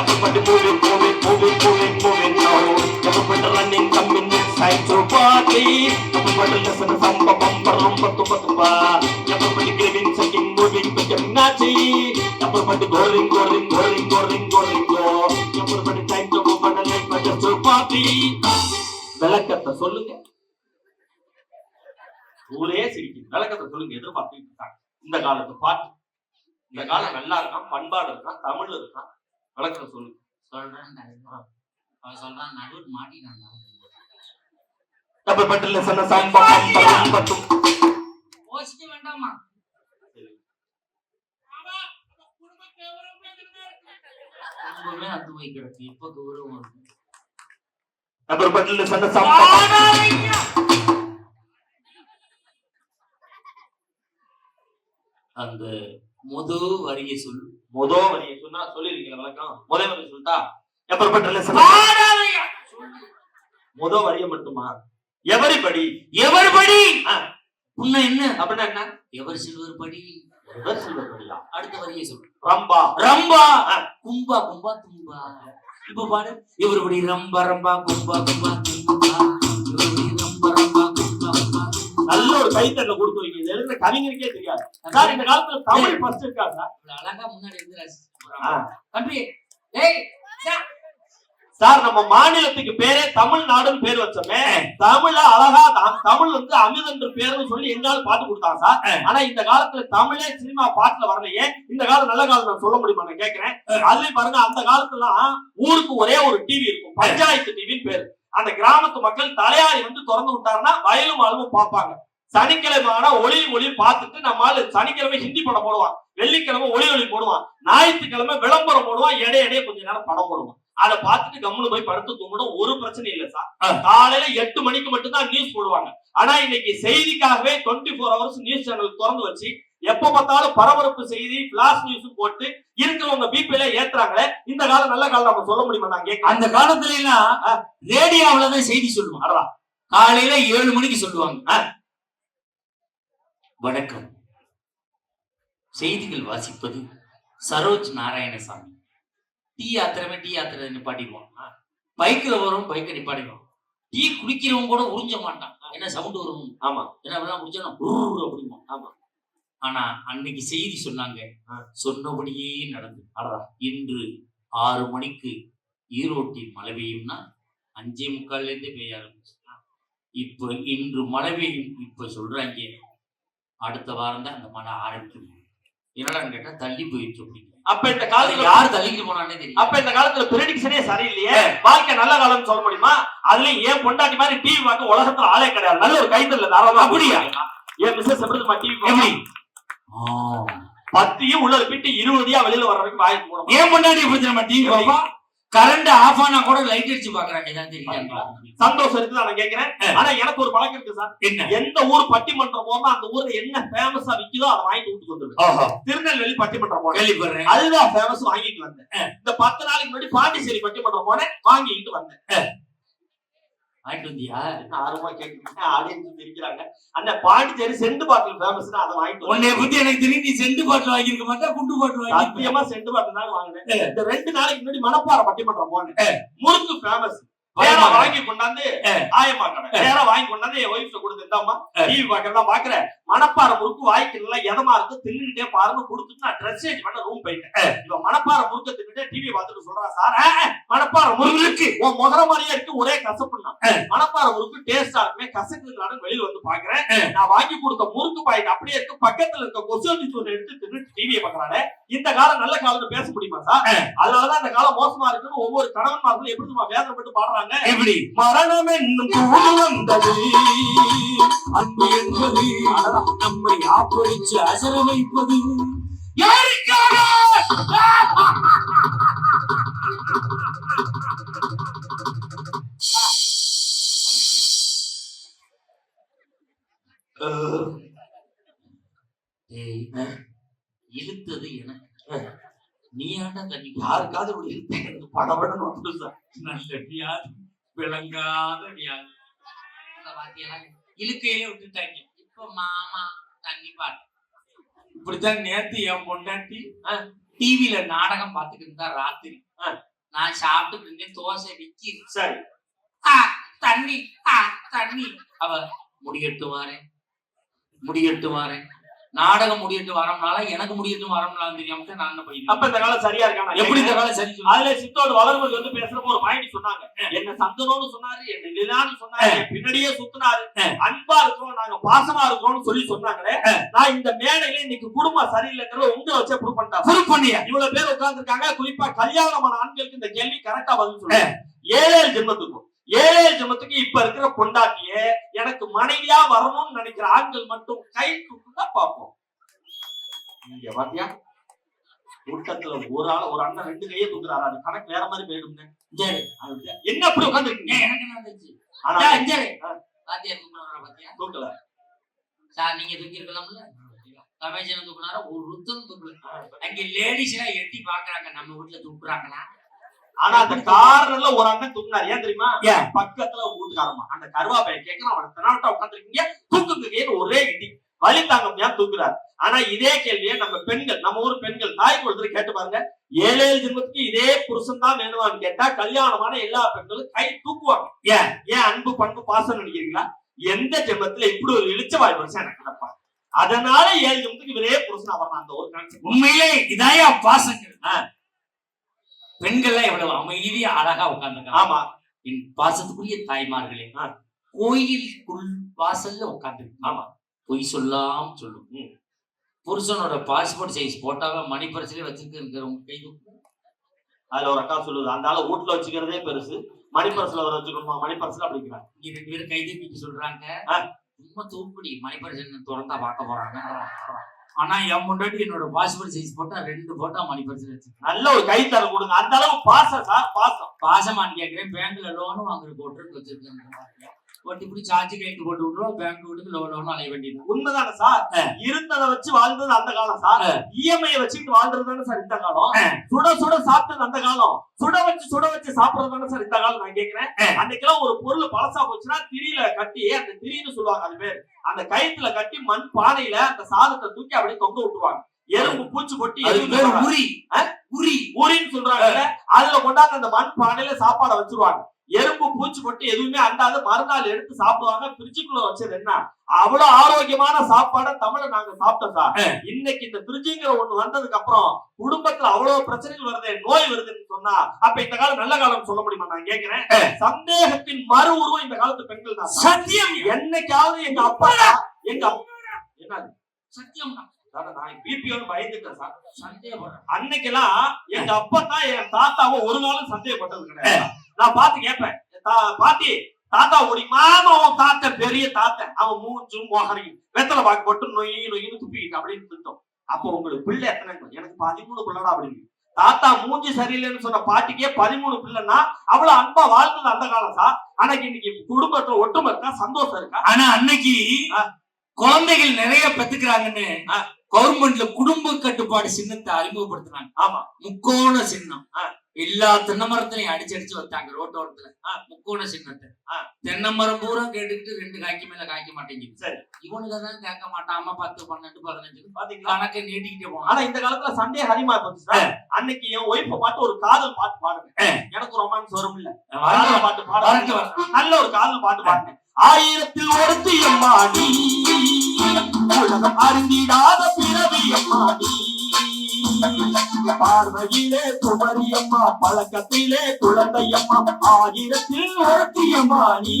everybody movie movie movie movie movie no everybody running coming side to party everybody సన్న సంప పంప రొంప తుంబ తుంబ everybody grieving seeking moving become నాచి everybody goring goring goring goring goring go everybody time to move and life just to party விளக்கத்தை சொல்லுங்க ஊரே சிரிக்கும் விளக்கத்தை சொல்லுங்க எதிர்பார்த்துட்டு இருக்காங்க. இந்த காலத்து பாட்டு. இந்த காலம் நல்லா இருக்கான் பண்பாடு இருக்கான் தமிழ் இருக்கான் விளக்கத்தை சொல்லுங்க. சொல்றேன் அவன் சொல்றான் நடுவில் மாட்டினான் டபுள் பட்டில சொன்ன சம்பா யோசிக்க வேண்டாமா? குடும்பமே போய் கிடக்கு. இப்ப கௌரவம் டபுள் பட்டில சொன்ன சம்பா அந்த முது வரிய சொல் முதோ வரியை சொன்னா சொல்லிருக்கீங்க விளக்கம் முதல் வரி சொல்லிட்டா? சொன்ன முதோ வரிய மட்டுமா? எவரிபடி எவர் படி? ஆ. உன்ன என்ன? அப்படின்னா என்ன? எவர் சில்வர் படி? எவர் சில்வர்படியா அடுத்த வரிய சொல். ரம்பா. ரம்பா. கும்பா கும்பா தும்பா. இப்ப பாரு இவர் படி ரம்பா ரம்பா கும்பா கும்பா தும்பா. நல்ல ஒரு கைத்தட்டல கொடுத்து வைங்க இது எழுதுற கவிஞருக்கே தெரியாது. சார் இந்த காலத்துல தமிழ் ஃபர்ஸ்ட் இவ்வளவு அழகா முன்னாடி ஏய் சார். நம்ம மாநிலத்துக்கு பேரே தமிழ்நாடுன்னு பேர் வச்சோமே. தமிழ அழகா தான் தமிழ் வந்து அமிர்த என்று பேர்னு சொல்லி எங்காலும் பாட்டு கொடுத்தாங்க சார். ஆனா இந்த காலத்துல தமிழே சினிமா பாட்டுல வரலையே. இந்த காலம் நல்ல காலம் நான் சொல்ல முடியுமா நான் கேக்குறேன்? அதுலயும் பாருங்க அந்த காலத்துலாம் ஊருக்கு ஒரே ஒரு டிவி இருக்கும். பஞ்சாயத்து டிவின்னு பேரு. அந்த கிராமத்து மக்கள் தலையாரி வந்து திறந்து விட்டாருன்னா வயலும் வாழ்வும் பார்ப்பாங்க. சனிக்கிழமை ஆனா ஒளி ஒளி பார்த்துட்டு நம்மால சனிக்கிழமை ஹிந்தி படம் போடுவான் வெள்ளிக்கிழமை ஒளி ஒளி போடுவான் ஞாயிற்றுக்கிழமை விளம்பரம் போடுவான் இடைய இடைய கொஞ்ச நேரம் படம் போடுவான். அதை பார்த்துட்டு கம்முனு போய் படுத்து தூங்கணும் ஒரு பிரச்சனை இல்ல சார். காலையில எட்டு மணிக்கு மட்டும்தான் நியூஸ் போடுவாங்க. ஆனா இன்னைக்கு செய்திக்காகவே twenty four hours news channel திறந்து வச்சு எப்ப பார்த்தாலும் பரபரப்பு செய்தி பிளாஸ் நியூஸ் போட்டு இருக்கிறவங்க பிபில ஏத்துறாங்களே இந்த காலம் நல்ல காலம் நம்ம சொல்ல முடியுமா கேட்கிறேன். அந்த காலத்துல எல்லாம் ரேடியோவுல தான் செய்தி சொல்லுவாங்க. காலையில ஏழு மணிக்கு சொல்லுவாங்க. வணக்கம். செய்திகள் வாசிப்பது சரோஜ் நாராயணசாமி. டீ யாத்திரமே டீ யாத்திரை நிப்பாட்டிடுவான். பைக்ல வரும் பைக்கை நிப்பாட்டிடுவான். டீ குடிக்கிறவன் கூட உறிஞ்ச மாட்டான். என்ன சவுண்ட் வரும்? ஆமா. என்ன அப்படிலாம் குடிச்சா அப்படிமா ஆமா. ஆனா அன்னைக்கு செய்தி சொன்னாங்க. சொன்னபடியே நடந்து. இன்று ஆறு மணிக்கு ஈரோட்டில் மழை பெய்யும்னா அஞ்சே முக்கால்ல இருந்தே பெய்ய ஆரம்பிச்சு இப்ப இன்று மழை பெய்யும். இப்ப சொல்றாங்க அடுத்த வாரம் தான் அந்த மழை ஆரம்பிக்கும். என்னடான்னு கேட்டா தள்ளி போயிட்டு அப்படிங்க அப்ப இந்த காலத்துல யார் தள்ளிட்டு போனானே தெரியும் அப்ப இந்த காலத்துல பிரடிக்ஷனே சரியில்லையே. வாழ்க்கை நல்ல காலம்னு சொல்ல முடியுமா? அதுலயும் ஏன் பொண்டாட்டி மாதிரி டிவி பார்க்க உலகத்துல ஆளே கிடையாது. நல்ல ஒரு கைத்தல்ல தாராளமா அப்படியா? ஏன் மிஸ்ஸஸ் எப்படி? பத்தியும் உள்ள பிட்டு இருபதையா வெளியில வர வரைக்கும் வாய் மூடணும் ஏன் முன்னாடி நம்ம டிவி பாப்பா கரண்ட் ஆஃப் ஆனா கூட லைட் அடிச்சு பாக்குறாங்க ஏதாவது சந்தோஷம் இருக்குது நான் கேக்குறேன் ஆனா எனக்கு ஒரு பழக்கம் இருக்கு சார். என்ன? எந்த ஊர் பட்டிமன்றம் போனா அந்த ஊர்ல என்ன ஃபேமஸா விக்குதோ அதை வாங்கிட்டு விட்டு வந்துருவேன் திருநெல்வேலி பட்டிமன்றம் போனேன். அதுதான் ஃபேமஸ் வாங்கிட்டு வந்தேன். இந்த பத்து நாளைக்கு முன்னாடி பாண்டிச்சேரி பட்டிமன்றம் போனேன் வாங்கிட்டு வந்தேன். வாங்கிட்டு வந்தியா? ஆர்வமா கேக்குறீங்க ஆடியன்ஸ் தெரிக்கிறாங்க அந்த பாண்டிச்சேரி செண்டு பாட்டில் ஃபேமஸ் அதை வாங்கிட்டு. உன்னை பத்தி எனக்கு தெரியும் நீ செண்டு பாட்டில் வாங்கியிருக்க மாட்டா குண்டு பாட்டில் வாங்கி சத்தியமா செண்டு பாட்டில் தான் வாங்கினேன். இந்த ரெண்டு நாளைக்கு முன்னாடி மணப்பாறை பட்டிமன்றம் போனேன். முறுக்கு ஃபேமஸ் ஆமா. வாங்கி கொண்டாந்து ஆயமா வாங்கி கொண்டாந்து என் டிவி பாக்கிறதா பாக்குறேன் மணப்பாறை முறுக்கு வாய்க்கு நல்லா எதமா இருக்கு தின்னுட்டே பாருன்னு கொடுத்துட்டு நான் ட்ரெஸ் சேஞ்ச் பண்ண ரூம் போயிட்டேன் இப்ப மணப்பாறை முறுக்க தின்னுட்டு டிவி பார்த்துட்டு சொல்றான் சார் மணப்பாறை முறுக்கு இருக்கு. உன் முகர மாதிரியே இருக்கு ஒரே கசப்புன்னா. மணப்பாறை முறுக்கு டேஸ்டா இருக்குமே கசக்குதுனால வெளியில வந்து பாக்குறேன் நான் வாங்கி கொடுத்த முறுக்கு பாயிண்ட் அப்படியே இருக்கு பக்கத்துல இருக்க கொசு தூள் எடுத்து தின்னுட்டு டிவியை பாக்குறானே இந்த காலம் நல்ல காலம்னு பேச முடியுமா சார்? அதனாலதான் இந்த காலம் மோசமா இருக்குன்னு ஒவ்வொரு கணவன்மார்களும் எப்படி வேதனைப்பட்டு பாடுறாங்க. எப்படி? மரணம் என்னும் தூது வந்தது. அன்பு என்பது நம்மை ஆப்படிச்சு அசர வைப்பது. யாருக்காக? இழுத்தது எனக்கு. நீ ஆண்டா தண்ணி யாருக்காவது இழுத்து எனக்கு படபடன்னு வந்துடும் சார் நல்ல வியாதி விளங்காத வியாதி இந்த வாத்தியெல்லாம் இழுக்கையிலே விட்டுட்டாங்க. இப்ப மாமா தண்ணி பாட்டு. இப்படித்தான் நேத்து என் பொண்டாட்டி டிவில நாடகம் பார்த்துட்டு இருந்தா ராத்திரி. நான் சாப்பிட்டு இருந்தேன் தோசை விக்கி சரி. ஆ, தண்ணி ஆ, தண்ணி. அவ முடியட்டு வாரேன். முடியட்டு வாரேன். நாடகம் முடியட்டு வரம்னால எனக்கு முடியட்டு வரம்னாலும் தெரியாம நான் போய் அப்ப இந்த காலம் சரியா இருக்கா? எப்படி இந்த காலம் சரி? அதுல சித்தோடு வளர்மொழி வந்து பேசுறப்போ ஒரு பாயிண்ட் சொன்னாங்க. என்ன சந்தனோன்னு சொன்னாரு என்ன நிலான்னு சொன்னாரு பின்னாடியே சுத்தினாரு. அன்பா இருக்கிறோம் நாங்க பாசமா இருக்கிறோம்னு சொல்லி சொன்னாங்களே நான் இந்த மேடையில இன்னைக்கு குடும்பம் சரியில்லைங்கிறத உங்க வச்சே ப்ரூவ் பண்ணிட்டேன் புது பண்ணியா? இவ்வளவு பேர் உட்கார்ந்துருக்காங்க குறிப்பா கல்யாணமான ஆண்களுக்கு இந்த கேள்வி கரெக்டா பதில் சொல்லுங்க. ஏழேழு ஜென்மத்துக்கும் ஏழேழு ஜென்மத்துக்கு இப்ப இருக்கிற பொண்டாட்டியே எனக்கு மனைவியா வரணும்னு நினைக்கிற ஆண்கள் மட்டும் கை தூக்குன்னா பார்ப்போம். இங்க பாத்தியா? கூட்டத்துல ஒரு ஆள் ஒரு அண்ணன் ரெண்டு கையே தூக்குறாரு. அது கணக்கு வேற மாதிரி அது என்ன அப்படி உட்காந்துருக்கீங்க எனக்கு என்ன வந்துச்சு? ஆனா பாத்தியா தூக்குனாரா பாத்தியா? தூக்கல. சார் நீங்க தூக்கி இருக்கலாம்ல ரமேஷன் தூக்குனாரா? ஒரு ருத்தம் தூக்கல அங்க லேடிஸ் எல்லாம் எட்டி பாக்குறாங்க நம்ம வீட்டுல தூக்குறாங்களா? ஆனா அந்த கார்ல ஒரு அண்ணன் தூக்குனாரு. ஏன் தெரியுமா? பக்கத்துல வீட்டுக்காரமா அந்த கருவாப்பைய கேட்கணும் அவன் தெனாவட்டா உட்காந்துருக்கீங்க தூக்குங்க ஒரே இடி. வலி தாங்க முடியாம தூக்குறாரு. ஆனா இதே கேள்வியை நம்ம பெண்கள் நம்ம ஊர் பெண்கள் தாய் குழந்தை கேட்டு பாருங்க. ஏழு ஏழு ஜென்மத்துக்கு இதே புருஷன் தான் வேணுமான்னு கேட்டா கல்யாணமான எல்லா பெண்களும் கை தூக்குவாங்க. ஏன்? ஏன் அன்பு பண்பு பாசம் நினைக்கிறீங்களா? எந்த ஜென்மத்துல இப்படி ஒரு இழிச்ச வாய் புருஷன் எனக்கு கிடப்பா? அதனால ஏழு ஜென்மத்துக்கு இவரே புருஷனா வரணும் அந்த ஒரு உண்மையிலே இதாயா பாசங்கள் பெண்கள்லாம் எவ்வளவு அமைதியா அழகா உட்கார்ந்துருக்காங்க ஆமா என் பாசத்துக்குரிய தாய்மார்களே. கோயிலுக்குள் வாசல்ல உட்கார்ந்து ஆமா. பொய் சொல்லாம் சொல்லும். புருஷனோட பாஸ்போர்ட் சைஸ் போட்டாவை மணி பரிசிலே வச்சிருக்க உங்க கை. அதுல ஒரு அக்கா சொல்லுது அந்த ஆளு வீட்டுல வச்சுக்கிறதே பெருசு மணிப்பரசுல வர வச்சுக்கணுமா மணிப்பரசுல அப்படிங்கிறாங்க இங்க ரெண்டு பேரும் கை சொல்றாங்க. சும்மா தூக்குடி மணி பரிசு திறந்தா பார்க்க போறாங்க ஆனா என் முன்னாடி என்னோட பாஸ்போர்ட் சைஸ் போட்டா ரெண்டு போட்டா மணி பரிசு நல்ல ஒரு கைத்தர கொடுங்க. அந்த அளவு பாசம் சார் பாசம். பாசமான்னு கேட்கிறேன். பேங்க்ல லோனும் வாங்குற போட்டு வச்சிருக்கேன். ஒட்டி இப்படி சார்ஜ் கைட்டு போட்டு விட்டுருவோம். பேங்க் வீட்டுக்கு லோன் லோன் அலைய வேண்டியது. உண்மைதானே சார். இருந்ததை வச்சு வாழ்ந்தது அந்த காலம் சார். இஎம்ஐ வச்சுக்கிட்டு வாழ்றது தானே சார் இந்த காலம். சுட சுட சாப்பிட்டது அந்த காலம். சுட வச்சு சுட வச்சு சாப்பிடுறது தானே சார் இந்த காலம் நான் கேக்குறேன். ஆ. அன்னைக்கெல்லாம் ஒரு பொருள் பழசா போச்சுன்னா திரியில கட்டி அந்த திரின்னு சொல்லுவாங்க அது பேர். அந்த கயித்துல கட்டி மண் பானையில அந்த சாதத்தை தூக்கி அப்படியே தொங்க விட்டுருவாங்க. எறும்பு பூச்சி கொட்டி. உரி? உரி. உரின்னு சொல்றாங்கல்ல. அதுல கொண்டாந்து அந்த மண் பானையில சாப்பாடை வச்சிருவாங்க. எறும்பு பூச்சி கொட்டி எதுவுமே அண்டாது மறுநாள் எடுத்து சாப்பிடுவாங்க. ஃப்ரிட்ஜுக்குள்ள வச்சது என்ன? அவ்வளவு ஆரோக்கியமான சாப்பாடை தமிழ நாங்க சாப்பிட்டோம் சார். இன்னைக்கு இந்த ஃப்ரிட்ஜுங்கிற ஒண்ணு வந்ததுக்கு அப்புறம் குடும்பத்துல அவ்வளவு பிரச்சனைகள் வருது நோய் வருதுன்னு சொன்னா அப்ப இந்த காலம் நல்ல காலம் சொல்ல முடியுமா நான் கேக்குறேன். சந்தேகத்தின் மறு உருவம் இந்த காலத்து பெண்கள் தான். சத்தியம் என்னைக்காவது எங்க அப்பா எங்க அப்பா என்ன சத்தியம் சந்தேகப்படுறேன் அன்னைக்கெல்லாம் எங்க அப்பா தான் என் தாத்தாவை ஒரு நாளும் சந்தேகப்பட்டது கிடையாது. நான் பார்த்து கேட்பேன். "தா- பாட்டி தாத்தா ஒரு மாமா அவன் தாத்தா பெரிய தாத்தா. அவன் மூஞ்சும் மோகரையும் வெத்தலை பாக்கு போட்டு நொய் நொய்னு துப்பிக்கிட்டு அப்படின்னு திட்டம் அப்போ உங்களுக்கு பிள்ளை எத்தனை எனக்கு பதிமூணு பிள்ளைடா அப்படின்னு. தாத்தா மூஞ்சி சரியில்லைன்னு சொன்ன பாட்டிக்கே பதிமூணு பிள்ளைன்னா அவ்வளவு அன்பா வாழ்ந்தது அந்த காலம் சார். ஆனா இன்னைக்கு குடும்பத்துல ஒற்றுமை இருக்கா சந்தோஷம் இருக்கா? ஆனா அன்னைக்கு. குழந்தைகள் நிறைய பெத்துக்கிறாங்கன்னு. கவர்மெண்ட்ல குடும்ப கட்டுப்பாடு சின்னத்தை அறிமுகப்படுத்தினாங்க ஆமா. முக்கோண சின்னம். எல்லா தென்னை மரத்திலையும் அடிச்சு அடிச்சு வச்சாங்க ரோட்டோரத்துல. முக்கோண சின்னத்தை. தென்னை மரம் பூரா கேட்டுக்கிட்டு ரெண்டு காய்க்கு மேல காய்க்க மாட்டேங்குது. சரி. இவனுக்கு தான் கேட்க மாட்டாம பத்து பன்னெண்டு பதினஞ்சு கணக்கை நீட்டிக்கிட்டே போனான். ஆனா இந்த காலத்துல சந்தேகம் அதிகமா சார். அன்னைக்கு என் ஒய்ஃப பார்த்து ஒரு காதல் பாட்டு பாடுங்க எனக்கு ரொமான்ஸ் வரும் இல்ல பாட்டு வரட்டு. நல்ல ஒரு காதல் பாட்டு பாடுங்க ஆயிரத்தில் ஒருத்தி அம்மாடி உலகம் அறிந்திடாத பிறவி அம்மாடி பார்வையிலே குமரியம்மா பழக்கத்திலே குழந்தையம்மா ஆயிரத்தில் ஒருத்தி அம்மாடி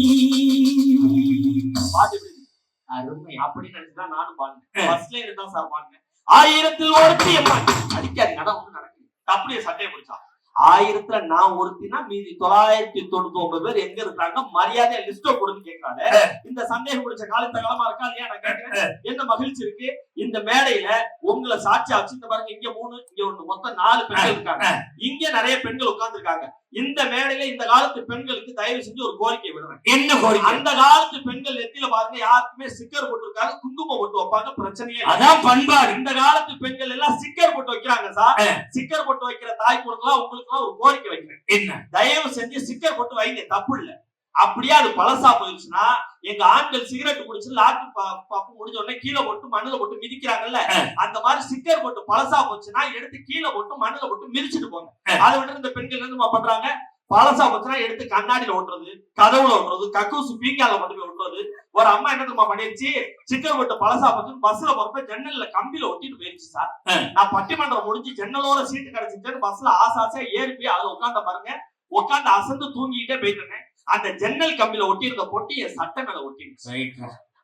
பாட்டு எப்படி இருக்கு? அருமை. அப்படின்னு நினைச்சுதான் நானும் பாடுனேன். ஃபர்ஸ்ட்ல இருந்தா சார் பாடுனேன். ஆயிரத்தில் ஒருத்தி அம்மா அடிக்காதீங்க அதான் ஒண்ணு நடக்குது அப்படியே சட்டையை பிடிச்சா ஆயிரத்துல நான் ஒருத்தினா மீதி தொள்ளாயிரத்தி தொண்ணூத்தி ஒன்பது பேர் எங்க இருக்காங்க? மரியாதையா லிஸ்ட கொடுன்னு கேட்கறாங்க இந்த சந்தேகம் பிடிச்ச காலத்த காலமா இருக்கா இல்லையா? நான் கேட்கிறேன் என்ன மகிழ்ச்சி இருக்கு? இந்த மேடையில உங்களை சாட்சியா வச்சு இந்த பாருங்க. இங்க மூணு இங்க ஒண்ணு. மொத்தம் நாலு பெண்கள் இருக்காங்க. இங்க நிறைய பெண்கள் உட்கார்ந்து இருக்காங்க இந்த மேடையில இந்த காலத்து பெண்களுக்கு தயவு செஞ்சு ஒரு கோரிக்கை விடுறேன் என்ன கோரிக்கை? அந்த காலத்து பெண்கள் நெத்தியில பாருங்க யாருக்குமே ஸ்டிக்கர் போட்டு இருக்காங்க குங்குமம் போட்டு வைப்பாங்க பிரச்சனையே. அதான் பண்பாடு. இந்த காலத்து பெண்கள் எல்லாம் ஸ்டிக்கர் போட்டு வைக்கிறாங்க சார். ஆ. ஸ்டிக்கர் போட்டு வைக்கிற தாய் கொடுக்கலாம் உங்களுக்கு ஒரு கோரிக்கை வைக்கிறேன். என்ன? தயவு செஞ்சு ஸ்டிக்கர் போட்டு வைங்க தப்பு இல்ல. அப்படியே அது பழசா போயிடுச்சுன்னா எங்க ஆண்கள் சிகரெட் குடிச்சு லாட்டு பப்பு முடிஞ்ச உடனே கீழே போட்டு மண்ணுல போட்டு மிதிக்கிறாங்கல்ல. அந்த மாதிரி ஸ்டிக்கர் போட்டு பழசா போச்சுன்னா எடுத்து கீழே போட்டு மண்ணுல போட்டு மிதிச்சிட்டு போங்க. அதை விட்டு இந்த பெண்கள் என்ன பண்றாங்க? பழசா போச்சுன்னா எடுத்து கண்ணாடியில ஒட்டுறது கதவுல ஒட்டுறது கக்கூசு பீங்கால கொண்டு போய் ஒட்டுறது ஒரு அம்மா என்ன தெரியுமா பண்ணிருச்சு? ஸ்டிக்கர் போட்டு பழசா போச்சு பஸ்ல போறப்ப ஜன்னல்ல கம்பியில ஒட்டிட்டு போயிருச்சு சார். நான் பட்டிமன்றம் முடிஞ்சு ஜன்னலோர சீட்டு கிடைச்சிட்டு பஸ்ல ஆசை ஆசையா ஏறி போய் அதுல உட்கார்ந்த பாருங்க. உட்கார்ந்து அசந்து தூங்கிட்டே போயிட்டேன் அந்த ஜன்னல் கம்பியில ஒட்டி இருந்த பொட்டி என் சட்டை மேல ஒட்டிருச்சு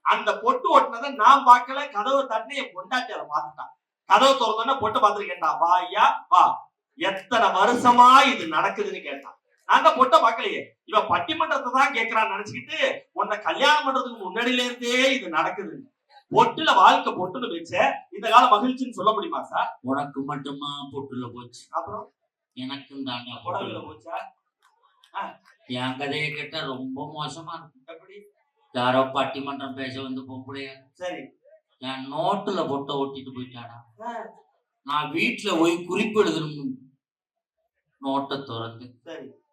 அந்த பொட்டு ஒட்டினதை நான் பார்க்கல கதவை தட்டி என் பொண்டாட்டி அதை பார்த்துட்டான். கதவை திறந்தோன்னே பொட்டு பார்த்துருக்கேன்டா வா ஐயா வா. எத்தனை வருஷமா இது நடக்குதுன்னு கேட்டான். நான் அந்த பொட்டை பார்க்கலையே. இவன் பட்டிமன்றத்தை தான் கேட்கறான்னு நினைச்சுக்கிட்டு உன்னை கல்யாணம் பண்றதுக்கு முன்னாடியில இருந்தே இது நடக்குது பொட்டுல வாழ்க்கை பொட்டுன்னு வச்ச இந்த கால மகிழ்ச்சின்னு சொல்ல முடியுமா சார் உனக்கு மட்டுமா பொட்டுல போச்சு? அப்புறம்? எனக்கும் புடவையில போச்சா? என் கதையை கேட்டா ரொம்ப மோசமா இருக்கும். யாரோ பட்டிமன்றம் பேச வந்து பொம்பளையா? சரி. என் நோட்டுல பொட்டை ஒட்டிட்டு போயிட்டாடா. ஆ, நான் வீட்டுல போய் குறிப்பு எழுதணும். நோட்டை திறந்து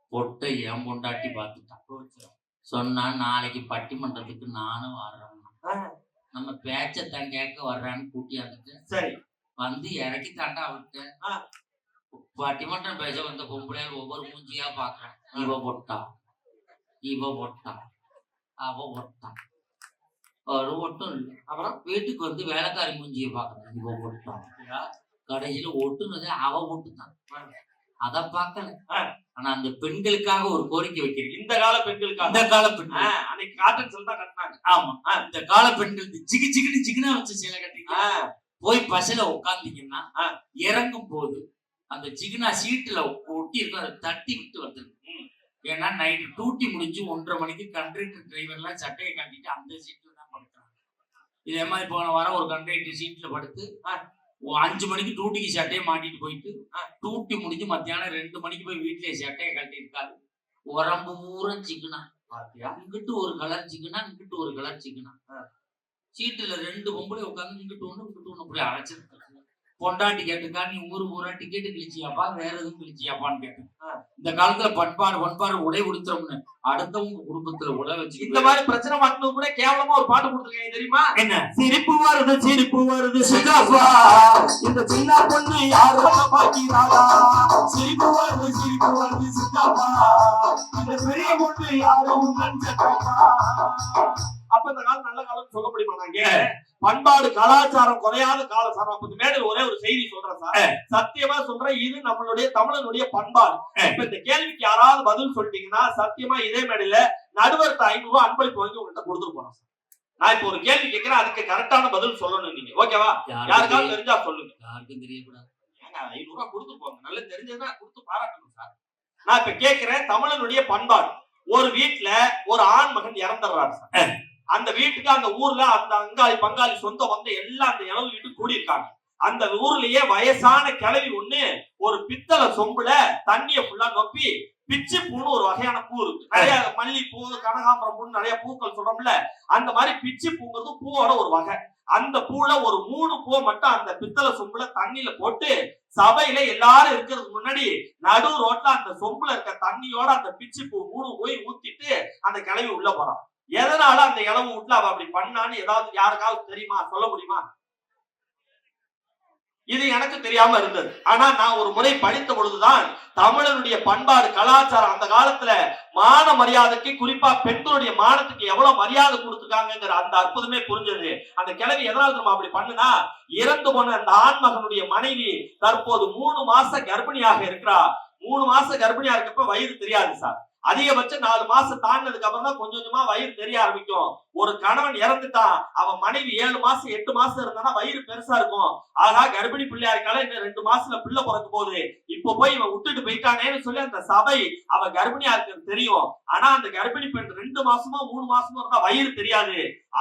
பொட்டை என் பொண்டாட்டி பார்த்துட்டான் போச்சு. சொன்னா நாளைக்கு பட்டிமன்றத்துக்கு நானும் வர்றேன் நம்ம பேச்சத்தான் கேட்க வர்றான்னு கூட்டியாந்துட்டு சரி. வந்து இறக்கி தாண்டா விட்டு பட்டிமன்றம் பேச வந்த பொம்பளை ஒவ்வொரு மூஞ்சியா பாக்குறேன் இவ பொட்டா. இவ பொட்டா. அவ பொட்டா. ஒரு ஒட்டும் இல்லை. அப்புறம் வீட்டுக்கு வந்து வேலைக்காரி மூஞ்சியை பாக்குறேன் இவ பொட்டா. கடைசியில ஒட்டுனது அவ பொட்டுதான் அத பாக்கல. ஆ. ஆனா அந்த பெண்களுக்காக ஒரு கோரிக்கை வைக்கிறேன் இந்த கால பெண்களுக்காக. இந்த கால பெண்கள். அன்னைக்கு காட்டன் செல் தான் கட்டினாங்க. ஆமா. இந்த கால பெண்கள் ஜிகு ஜிகுன்னு ஜிகுனா வச்சு சேலை கட்டிங்க போய் பஸ்ல உட்காந்தீங்கன்னா. இறங்கும் போது அந்த ஜிகுனா சீட்டுல ஒட்டி இருக்கும் அதை தட்டி விட்டு வந்துருக்கு ஏன்னா நைட்டு டூட்டி முடிஞ்சு ஒன்றரை மணிக்கு கண்டக்டர் டிரைவர்லாம் சட்டையை கட்டிட்டு அந்த சீட்ல தான் படுக்கிறாங்க. இதே மாதிரி போன வாரம் ஒரு கண்டக்டர் சீட்ல படுத்து அஞ்சு மணிக்கு டியூட்டிக்கு சட்டையை மாட்டிட்டு போயிட்டு டியூட்டி முடிஞ்சு மத்தியானம் ரெண்டு மணிக்கு போய் வீட்டுல சட்டையை கட்டி இருக்காரு உடம்பு பூரா சிக்கனா பாத்தியா? இங்கிட்டு ஒரு கலர் சிக்கனா இங்கிட்டு ஒரு கலர் சிக்கனா சீட்டுல ரெண்டு பொம்பளை உட்காந்து இங்கிட்டு ஒண்ணு இங்கிட்டு ஒண்ணு அப்படி அழைச்சிருக்காங்க பொண்டாட்டி கேட்டுக்கா நீ ஊரு ஊரா டிக்கெட்டு கிழிச்சியாப்பா வேற எதுவும் கிழிச்சியாப்பான்னு கேட்டேன். இந்த காலத்துல பண்பாடு பண்பாடு உடை உடுத்துறோம்னு அடுத்தவங்க குடும்பத்துல உடை இந்த வச்சு மாதிரி பிரச்சனை மக்களுக்கு கூட கேவலமா ஒரு பாட்டு கொடுத்துருக்காங்க தெரியுமா? என்ன? சிரிப்பு வருது சிரிப்பு வருது. சிகாபா இந்த சின்ன பொண்ணு யார் பண்ண பாக்கிறாளா? சிரிப்பு வருது சிரிப்பு வருது சிகாபா இந்த பெரிய பொண்ணு யாரும் அப்ப இந்த காலம் நல்ல காலம் சொல்ல முடியுமா நாங்க பண்பாடு கலாச்சாரம் குறையாத காலம் சார். அப்ப மேடையில் ஒரே ஒரு செய்தி சொல்றேன் சார். சத்தியமா சொல்றேன் இது நம்மளுடைய தமிழனுடைய பண்பாடு. இப்ப இந்த கேள்விக்கு யாராவது பதில் சொல்லிட்டீங்கன்னா சத்தியமா இதே மேடையில நடுவர்கிட்ட ஐநூறு ரூபாய் அன்பளிப்பு வாங்கி உங்கள்கிட்ட கொடுத்துட்டு போறேன் சார். நான் இப்ப ஒரு கேள்வி கேட்கிறேன் அதுக்கு கரெக்டான பதில் சொல்லணும் நீங்க. ஓகேவா? யாருக்காவது தெரிஞ்சா சொல்லுங்க. யாருக்கும் தெரியக்கூடாது. ஐநூறு ரூபாய் கொடுத்து போங்க. நல்லா தெரிஞ்சதுன்னா கொடுத்து பாராட்டணும் சார். நான் இப்ப கேட்கிறேன் தமிழனுடைய பண்பாடு. ஒரு வீட்டுல ஒரு ஆண் மகன் இறந்துடுறாரு சார். அந்த வீட்டுக்கு அந்த ஊர்ல அந்த அங்காளி பங்காளி சொந்த வந்த எல்லாம் அந்த இளவு வீட்டுக்கு கூடியிருக்காங்க. அந்த ஊர்லயே வயசான கிழவி ஒண்ணு ஒரு பித்தளை சொம்புல தண்ணிய ஃபுல்லா நொப்பி பிச்சு பூன்னு ஒரு வகையான பூ இருக்கு. நிறைய மல்லிப்பூ கனகாம்பரம் பூன்னு நிறைய பூக்கள் சொல்றோம்ல அந்த மாதிரி பிச்சு பூங்கிறது பூவோட ஒரு வகை. அந்த பூல ஒரு மூணு பூவை மட்டும் அந்த பித்தளை சொம்புல தண்ணியில போட்டு சபையில எல்லாரும் இருக்கிறதுக்கு முன்னாடி நடு ரோட்ல அந்த சொம்புல இருக்க தண்ணியோட அந்த பிச்சு பூ மூணு போய் ஊத்திட்டு அந்த கிளவி உள்ள போறான் எதனால அந்த இளவு வீட்டுல அவ அப்படி பண்ணான்னு ஏதாவது யாருக்காவது தெரியுமா? சொல்ல முடியுமா? இது எனக்கு தெரியாம இருந்தது. ஆனா நான் ஒரு முறை படித்த பொழுதுதான் தமிழனுடைய பண்பாடு கலாச்சாரம் அந்த காலத்துல மான மரியாதைக்கு குறிப்பா பெண்களுடைய மானத்துக்கு எவ்வளவு மரியாதை கொடுத்துருக்காங்கிற அந்த அற்புதமே புரிஞ்சது. அந்த கிழவி எதனால நம்ம அப்படி பண்ணுனா இறந்து போன அந்த ஆண்மகனுடைய மனைவி தற்போது மூணு மாச கர்ப்பிணியாக இருக்கிறா. மூணு மாச கர்ப்பிணியா இருக்கப்ப வயிறு தெரியாது சார். அதிகபட்சம் நாலு மாசம் தாண்டினதுக்கு அப்புறம் தான் கொஞ்சம் கொஞ்சமா வயிறு தெரிய ஆரம்பிக்கும். ஒரு கணவன் இறந்துட்டான் அவன் மனைவி ஏழு மாசம் எட்டு மாசம் இருந்தானா வயிறு பெருசா இருக்கும். ஆகா கர்ப்பிணி பிள்ளையா இருக்கால இன்னும் ரெண்டு மாசத்துல பிள்ளை பிறக்க போகுது. இப்ப போய் இவன் விட்டுட்டு போயிட்டானேன்னு சொல்லி அந்த சபை அவ கர்ப்பிணியா இருக்குன்னு தெரியும். ஆனா அந்த கர்ப்பிணி பெண் ரெண்டு மாசமோ மூணு மாசமோ இருந்தா வயிறு தெரியாது.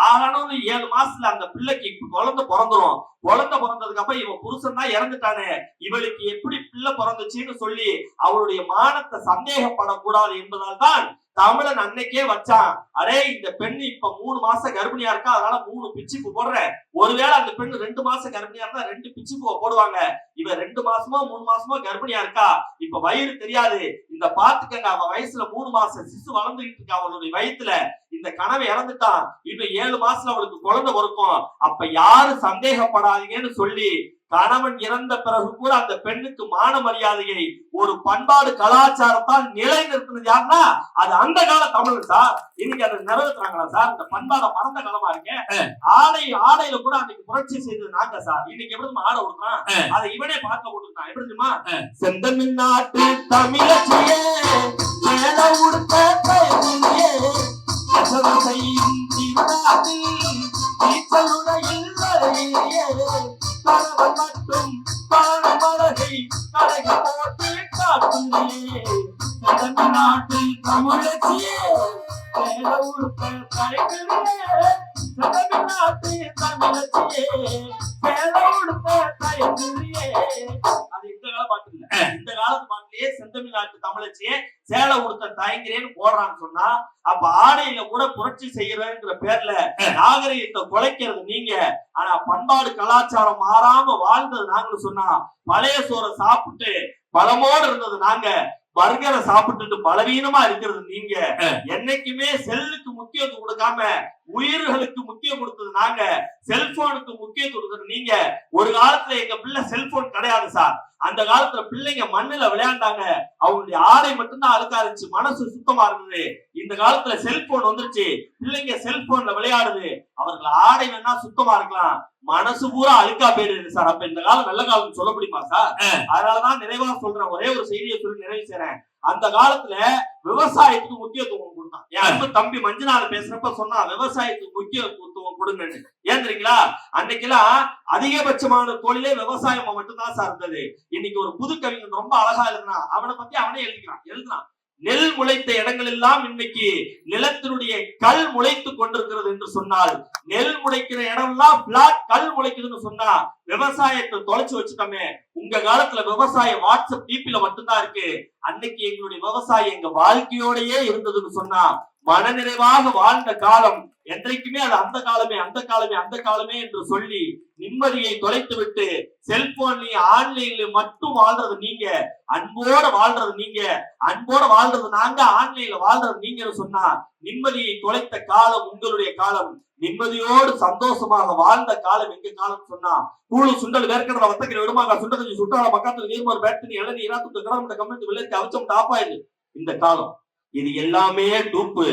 ஆகணும்னு ஏழு மாசத்துல அந்த பிள்ளைக்கு இப்ப குழந்தை பிறந்துரும். குழந்தை பிறந்ததுக்கு அப்புறம் இவன் புருஷன் தான் இறந்துட்டானே. இவளுக்கு எப்படி பிள்ளை பிறந்துச்சுன்னு சொல்லி அவளுடைய மானத்தை சந்தேகப்படக்கூடாது என்பதால் தான் தமிழன் அன்னைக்கே வச்சான். அரே இந்த பெண் இப்ப மூணு மாசம் கர்ப்பிணியா இருக்கா? அதனால மூணு பிச்சுப்பு போடுறேன் ஒருவேளை அந்த பெண் ரெண்டு மாசம் கர்ப்பிணியா இருந்தா ரெண்டு பிச்சுப்பு போடுவாங்க. இவ ரெண்டு மாசமோ மூணு மாசமோ கர்ப்பிணியா இருக்கா? இப்ப வயிறு தெரியாது. இந்த பாத்துக்கங்க அவன் வயசுல மூணு மாசம் சிசு வளர்ந்துகிட்டு இருக்கா அவளுடைய வயித்துல. இந்த கனவு இறந்துட்டான். இன்னும் ஏழு மாசத்துல அவளுக்கு குழந்தை பிறக்கும். அப்ப யாரும் சந்தேகப்படாதீங்கன்னு சொல்லி கணவன் இறந்த பிறகு கூட அந்த பெண்ணுக்கு மான மரியாதையை ஒரு பண்பாடு கலாச்சாரத்தால் நிலைநிறுத்தினது யாருன்னா அது அந்த கால தமிழ் சார் இன்னைக்கு அதை நிறைவேற்றுறாங்களா சார் இந்த பண்பாடை மறந்த காலமா இருக்கு. ஆடை ஆடையில கூட அன்னைக்கு புரட்சி செய்தது நாங்க சார் இன்னைக்கு எப்படி ஆடை கொடுக்குறான் அதை இவனே பார்க்க போட்டுருக்கான் எப்படி தெரியுமா? செந்தமிழ் நாட்டு தமிழச்சியே மேல உடுத்த இந்த காலத்து பாட்டிலேயே செந்தமிழ்நாட்டு தமிழச்சியே சேலை உடுத்த தயங்கிறேன்னு போடுறான்னு சொன்னா அப்ப ஆடையில கூட புரட்சி செய்யறதுங்கிற பேர்ல நாகரிகத்தை குலைக்கிறது நீங்க ஆனா பண்பாடு கலாச்சாரம் மாறாம வாழ்ந்தது நாங்கன்னு சொன்னா பழைய சோறை சாப்பிட்டு பலமோடு இருந்தது நாங்க பர்கரை சாப்பிட்டுட்டு பலவீனமா இருக்கிறது நீங்க. என்னைக்குமே செல்லுக்கு முக்கியத்துவம் கொடுக்காம உயிர்களுக்கு முக்கியம் கொடுத்தது நாங்க. செல்போனுக்கு முக்கியத்துவம் கொடுத்தது நீங்க. ஒரு காலத்துல எங்க பிள்ளை செல்போன் கிடையாது சார். அந்த காலத்துல பிள்ளைங்க மண்ணுல விளையாண்டாங்க. அவங்களுடைய ஆடை மட்டும்தான் அழுக்கா இருந்துச்சு. மனசு சுத்தமா இருந்தது. இந்த காலத்துல செல்போன் வந்துருச்சு. பிள்ளைங்க செல்போன்ல விளையாடுது. அவர்கள் ஆடை வேணா சுத்தமா இருக்கலாம். மனசு பூரா அழுக்கா போயிடுது சார். அப்ப இந்த காலம் நல்ல காலம் சொல்ல முடியுமா சார்? அதனாலதான் நிறைவா சொல்றேன். ஒரே ஒரு செய்தியை சொல்லி நிறைவு செய்றேன். அந்த காலத்துல விவசாயத்துக்கு முக்கியத்துவம் கொடுத்தான். என் தம்பி மஞ்சனால பேசுறப்ப சொன்னா விவசாயத்துக்கு முக்கியத்துவம் கொடுங்கன்னு. ஏன் தெரியுங்களா? அன்னைக்கெல்லாம் அதிகபட்சமான தொழிலே விவசாயம் மட்டும்தான் சார்ந்தது. இன்னைக்கு ஒரு புது கவிஞன் ரொம்ப அழகா இருந்தான் அவனை பத்தி அவனே எழுதிக்கிறான். எழுதுனான் நெல் முளைத்த இடங்கள் எல்லாம் இன்னைக்கு நிலத்தினுடைய கல் முளைத்து கொண்டிருக்கிறது என்று சொன்னால் நெல் முளைக்கிற இடம்லாம் பிளாட் கல் முளைக்குதுன்னு சொன்னா விவசாயத்தை தொலைச்சு வச்சுட்டோமே உங்க காலத்துல விவசாயம் வாட்ஸ்அப் டிபில மட்டும்தான் இருக்கு. அன்னைக்கு எங்களுடைய விவசாயம் எங்க வாழ்க்கையோடயே இருந்ததுன்னு சொன்னா மனநிறைவாக வாழ்ந்த காலம். என்றைக்குமே அது அந்த காலமே அந்த காலமே அந்த காலமே என்று சொல்லி நிம்மதியை தொலைத்து விட்டு செல்போன்லயும் ஆன்லைன்ல மட்டும் வாழ்றது நீங்க. அன்போட வாழ்றது நீங்க. அன்போட வாழ்றது நாங்க ஆன்லைன்ல வாழ்றது நீங்கன்னு சொன்னா நிம்மதியை தொலைத்த காலம் உங்களுடைய காலம். நிம்மதியோடு சந்தோஷமாக வாழ்ந்த காலம் எங்க காலம் சொன்னா கூழு சுண்டல் வேர்க்கடல வத்தக்கிற விடுமாங்க சுண்டல் சுட்டால பக்கத்துல நீர்மோர் பேட்டரி இளநீ இராத்து கிராமத்தை கம்மிட்டு விளையாட்டு அவச்சம் டாப்பாயிடு இந்த காலம். இது எல்லாமே டூப்பு.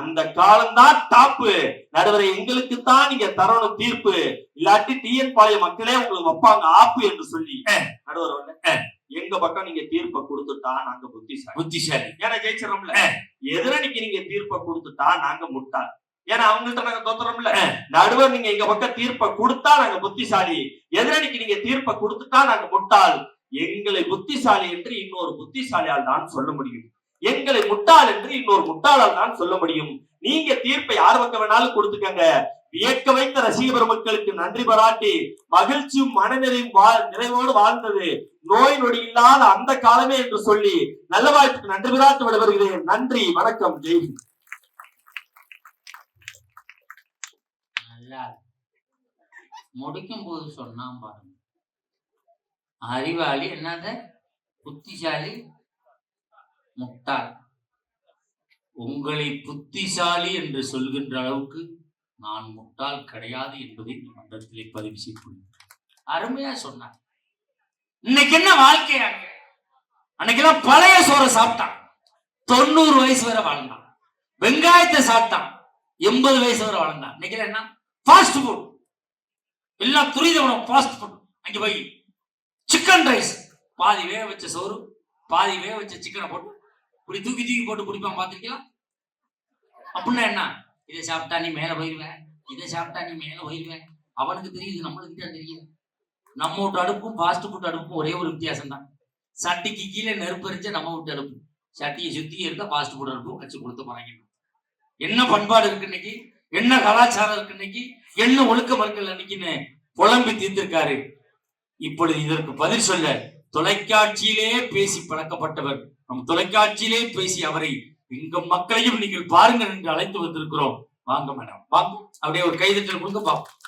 அந்த காலம் தான் டாப்பு. நடுவரை எங்களுக்கு தான் நீங்க தரணும் தீர்ப்பு. இல்லாட்டி டிஎன் பாளைய மக்களே உங்களுக்கு வைப்பாங்க ஆப்பு என்று சொல்லி. நடுவர் எங்க பக்கம் நீங்க தீர்ப்பை கொடுத்துட்டா நாங்க புத்திசாலி. புத்திசாலி. ஏன்னா ஜெயிச்சிடறோம்ல. எதிரணிக்கு நீங்க தீர்ப்பை கொடுத்துட்டா நாங்க முட்டாள். ஏன்னா அவங்கள்ட்ட நாங்க தோத்துறோம்ல. நடுவர் நீங்க எங்க பக்கம் தீர்ப்பை கொடுத்தா நாங்க புத்திசாலி. எதிரணிக்கு நீங்க தீர்ப்பை கொடுத்துட்டா நாங்க முட்டாள். எங்களை புத்திசாலி என்று இன்னொரு புத்திசாலியால் தான் சொல்ல முடியும். எங்களை முட்டாள் என்று இன்னொரு முட்டாளால் தான் சொல்ல முடியும். நீங்க தீர்ப்பை யார் பக்கம் வேணாலும் கொடுத்துக்கங்க. வியக்க வைத்த ரசிக பெருமக்களுக்கு நன்றி பாராட்டி மகிழ்ச்சியும் மனநிறைவும் வாழ் நிறைவோடு வாழ்ந்தது. நோய் நொடி இல்லாத அந்த காலமே என்று சொல்லி நல்ல வாய்ப்புக்கு நன்றி பாராட்டு வருகிறேன் நன்றி வணக்கம் ஜெய் முடிக்கும் போது சொன்னான் பாருங்க. அறிவாளி என்னது? புத்திசாலி முட்டாள். உங்களை புத்திசாலி என்று சொல்கின்ற அளவுக்கு நான் முட்டாள் கிடையாது என்பதை இந்த மன்றத்திலே பதிவு செய்யக்கூடிய அருமையா சொன்னார். இன்னைக்கு என்ன வாழ்க்கை அங்க? அன்னைக்கெல்லாம் பழைய சோறை சாப்பிட்டான். தொண்ணூறு வயசு வரை வாழ்ந்தான். வெங்காயத்தை சாப்பிட்டான். எண்பது வயசு வரை வாழ்ந்தான். இன்னைக்கு என்ன? ஃபாஸ்ட் ஃபுட் எல்லாம் துரித உணவு ஃபாஸ்ட் ஃபுட் அங்கே போய் சிக்கன் ரைஸ் பாதி வேக வச்ச சோறு பாதி வேக வச்ச சிக்கனை போட்டு இப்படி தூக்கி தூக்கி போட்டு குடிப்பான் பார்த்திருக்கலாம் அப்படின்னா என்ன? இதை சாப்பிட்டா நீ மேல போயிருவேன் இதை சாப்பிட்டா நீ மேல போயிடுவேன் அவனுக்கு தெரியுது நம்மளுக்கு தான் தெரியுது. நம்ம வீட்டு அடுப்பும் ஃபாஸ்ட் ஃபுட் அடுப்பும் ஒரே ஒரு வித்தியாசம் தான் சட்டிக்கு கீழே நெருப்பு எரிஞ்சா நம்ம வீட்டு அடுப்பு. சட்டியை சுத்தி இருந்தா ஃபாஸ்ட் ஃபுட் அடுப்பும் வச்சு கொடுத்து போறாங்க. என்ன பண்பாடு இருக்கு இன்னைக்கு? என்ன கலாச்சாரம் இருக்கு இன்னைக்கு? என்ன ஒழுக்கம் இருக்குல்ல இன்னைக்குன்னு புலம்பி தீர்த்திருக்காரு. இப்பொழுது இதற்கு பதில் சொல்ல தொலைக்காட்சியிலே பேசி பழக்கப்பட்டவர் நம் தொலைக்காட்சியிலே பேசி அவரை எங்க மக்களையும் நீங்கள் பாருங்கள் என்று அழைத்து வந்திருக்கிறோம். வாங்க மேடம் வாங்க. அப்படியே ஒரு கைதட்டல் கொடுங்க. பாப்போம்